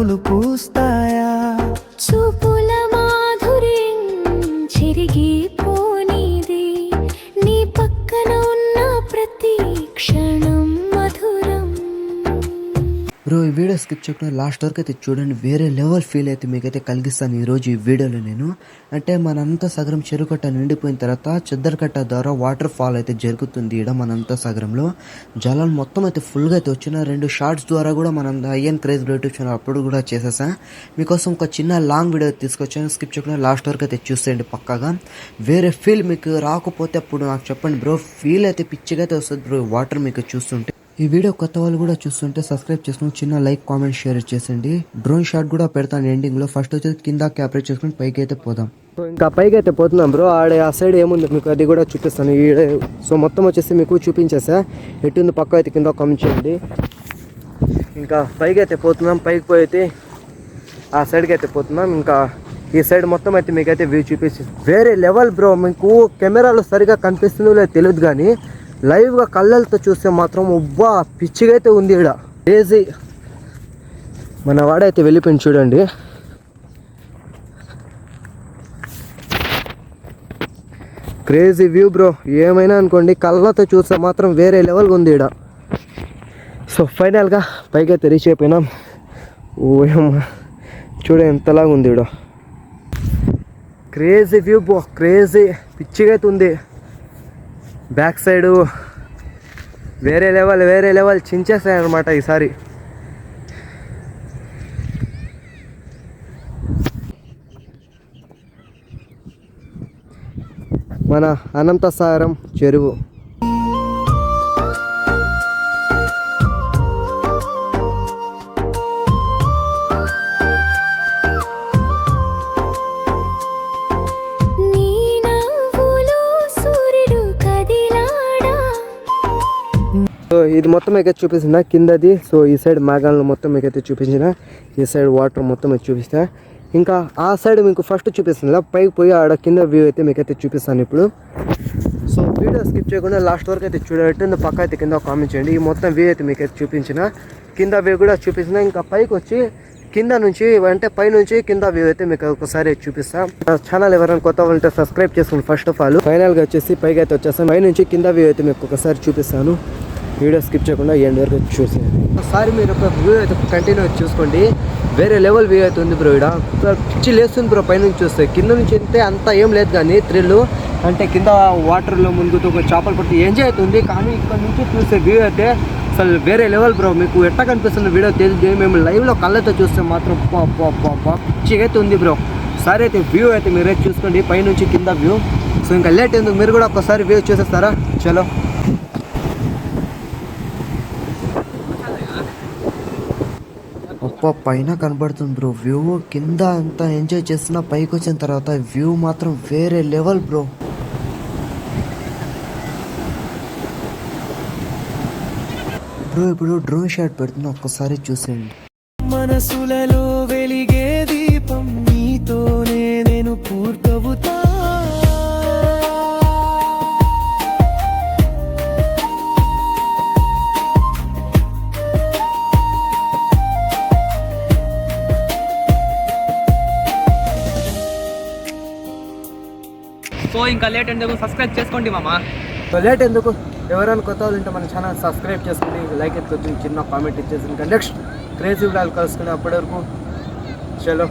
పూలు పూస్తాయా? చూపుల మాధురి చిరిగి బ్రో ఈ వీడియో స్కిప్ చేయకుండా లాస్ట్ వరకు అయితే చూడండి. వేరే లెవెల్ ఫీల్ అయితే మీకైతే కలిగిస్తాను ఈరోజు ఈ వీడియోలో నేను. అంటే మనంతా సగరం చెరుకట్ట నిండిపోయిన తర్వాత చెద్దరకట్ట ద్వారా వాటర్ ఫాల్ అయితే జరుగుతుంది ఈడ మనంతా సగరంలో. జలాలు మొత్తం అయితే ఫుల్గా అయితే వచ్చిన రెండు షార్ట్స్ ద్వారా కూడా మనం అయ్యన్ క్రేజ్ యూట్యూబ్ ఛానల్ అప్పుడు కూడా చేసేసా. మీకోసం ఒక చిన్న లాంగ్ వీడియో తీసుకొచ్చాను. స్కిప్ చేయకుండా లాస్ట్ వరకు అయితే చూసేయండి పక్కాగా. వేరే ఫీల్ మీకు రాకపోతే అప్పుడు నాకు చెప్పండి బ్రో. ఫీల్ అయితే పిచ్చిగా అయితే వస్తుంది బ్రో వాటర్ మీకు చూస్తుంటే. ఈ వీడియో కొత్త వాళ్ళు కూడా చూస్తుంటే సబ్స్క్రైబ్ చేసుకుని చిన్న లైక్ కామెంట్ షేర్ చేసేయండి. డ్రోన్ షాట్ కూడా పెడతాను ఎండింగ్లో. ఫస్ట్ వచ్చేసి కింద క్యాప్చర్ చేసుకుని పైకి అయితే పోదాం. సో ఇంకా పైకి అయితే పోతున్నాం బ్రో. ఆడ ఆ సైడ్ ఏముంది? మీకు అది కూడా చూపిస్తాను. ఈ సో మొత్తం వచ్చేసి మీకు చూపించేసా. ఎట్టుంది పక్క అయితే కింద కామెంట్ చేయండి. ఇంకా పైకి అయితే పోతున్నాం. పైకి పోయి అయితే ఆ సైడ్కి అయితే పోతున్నాం. ఇంకా ఈ సైడ్ మొత్తం అయితే మీకైతే వ్యూ చూపించి వేరే లెవెల్ బ్రో. మీకు కెమెరాలో సరిగా కనిపిస్తుందో లేదో తెలియదు కానీ లైవ్గా కళ్ళతో చూస్తే మాత్రం ఉబ్బా పిచ్చిగా అయితే ఉంది ఈడ. క్రేజీ మన వాడైతే వెళ్ళిపోయింది చూడండి. క్రేజీ వ్యూ బ్రో ఏమైనా అనుకోండి కళ్ళతో చూస్తే మాత్రం వేరే లెవెల్గా ఉంది ఈడ. సో ఫైనల్గా పైకి అయితే రీచ్ అయిపోయినాం. ఓయమ్మ చూడ ఎంతలాగా ఉంది ఈడ. క్రేజీ వ్యూ బ్రో క్రేజీ పిచ్చిగా అయితే ఉంది. బ్యాక్ సైడు వేరే లెవెల్ వేరే లెవెల్ చించేస్తాయి అనమాట ఈసారి. మన అనంతసాగరం చెరువు. సో ఇది మొత్తం అయితే చూపిస్తున్నా. కిందది సో ఈ సైడ్ మేఘాలను మొత్తం మీకైతే చూపించిన. ఈ సైడ్ వాటర్ మొత్తం అయితే చూపిస్తా. ఇంకా ఆ సైడ్ మీకు ఫస్ట్ చూపిస్తుంది పైకి పోయి ఆడ కింద వ్యూ అయితే మీకైతే చూపిస్తాను ఇప్పుడు. సో వీడియో స్కిప్ చేయకుండా లాస్ట్ వరకు అయితే చూడట్టు పక్క అయితే కింద కామెంట్ చేయండి. ఈ మొత్తం వ్యూ అయితే మీకైతే చూపించిన. కింద వ్యూ కూడా చూపించిన ఇంకా పైకి వచ్చి కింద నుంచి అంటే పై నుంచి కింద వ్యూ అయితే మీకు ఒకసారి చూపిస్తాం. ఛానల్ ఎవరైనా కొత్త ఉంటే సబ్స్క్రైబ్ చేసుకోండి ఫస్ట్ ఆఫ్ ఆల్. ఫైనల్గా వచ్చేసి పైకి అయితే వచ్చేస్తాను. పై నుంచి కింద వ్యూ అయితే మీకు ఒకసారి చూపిస్తాను. వీడియో స్కిప్ చేయకుండా ఎండ్ వరకు చూసేయండి. ఒకసారి మీరు ఒక వ్యూ అయితే కంటిన్యూ చూసుకోండి. వేరే లెవెల్ వ్యూ అయితే ఉంది బ్రో ఇక్కడ పిచ్చి లేస్తుంది బ్రో పైనుంచి చూస్తే. కింద నుంచి వెళ్తే అంత ఏం లేదు కానీ థ్రిల్ అంటే కింద వాటర్లో ముందుతో ఒక చేపలు పట్టి ఎంజాయ్ అవుతుంది కానీ ఇక్కడ నుంచి చూస్తే వ్యూ అయితే అసలు వేరే లెవెల్ బ్రో. మీకు ఎట్లా కనిపిస్తున్న వీడియో తెలియదు. మేము లైవ్లో కళ్ళతో చూస్తే మాత్రం పా పిచ్చిగా అయితే ఉంది బ్రో. సరే అయితే వ్యూ అయితే మీరే చూసుకోండి. పైనుంచి కింద వ్యూ. సో ఇంకా లేట్ ఎందుకు? మీరు కూడా ఒకసారి వ్యూ చూసేస్తారా? చలో. ఒప్ప పైన కనబడుతుంది బ్రో. వ్యూ కింద అంతా ఎంజాయ్ చేస్తున్నా పైకి వచ్చిన తర్వాత వ్యూ మాత్రం వేరే లెవెల్ బ్రో. బ్రో ఇప్పుడు డ్రోన్ షాట్ పెడుతున్నా. ఒక్కసారి చూసేయండి. మనసులలో వెలిగే దీపం నీతోనే నేను పూర్తి సో ఇంకా లేట్ ఎందుకు? సబ్స్క్రైబ్ చేసుకోండి మామ. సో లేట్ ఎందుకు? ఎవరైనా కొత్త వాళ్ళు ఉంటే మన ఛానల్ సబ్స్క్రైబ్ చేసుకుని లైక్ ఎత్తుకొచ్చి చిన్న కామెంట్ ఇచ్చేసి ఇంకా నెక్స్ట్ క్రేజీ బ్లాగ్ కలుసుకుని అప్పటి వరకు చలో